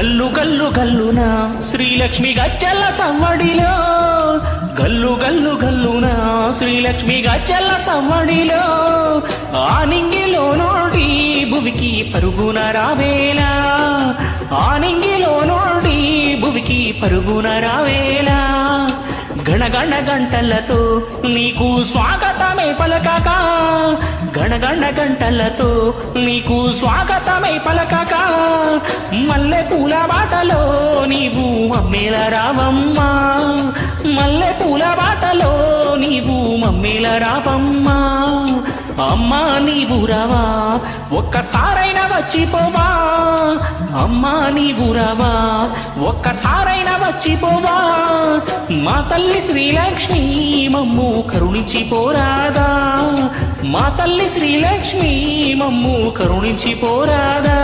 గల్లు గల్లు గల్లున శ్రీలక్ష్మి గజ్జల సవ్వడిలో గల్లు గల్లు గల్లున శ్రీలక్ష్మి గజ్జల సవ్వడిలో ఆనింగిలో నోడి భువికి పరుగున రావేలా. ఆనింగిలో నోడి భువికి పరుగున రావేలా. గణగణ గంటలతో నీకు స్వాగతమే పలకక గణగణ గంటలతో నీకు స్వాగతమై పలకక మల్లె పూల బాటలో నీవు మమ్మేల రావమ్మా. మల్లె పూల బాటలో నీవు మమ్మీల రావమ్మా. అమ్మా నీవు రావా ఒక్కసారైనా వచ్చిపోవా. అమ్మా నీవు రావా ఒక్కసారైనా వచ్చిపోవా. మా తల్లి శ్రీలక్ష్మి మమ్ము కరుణించి పోరాదా. మా తల్లి శ్రీలక్ష్మి మమ్ము కరుణించి పోరాదా.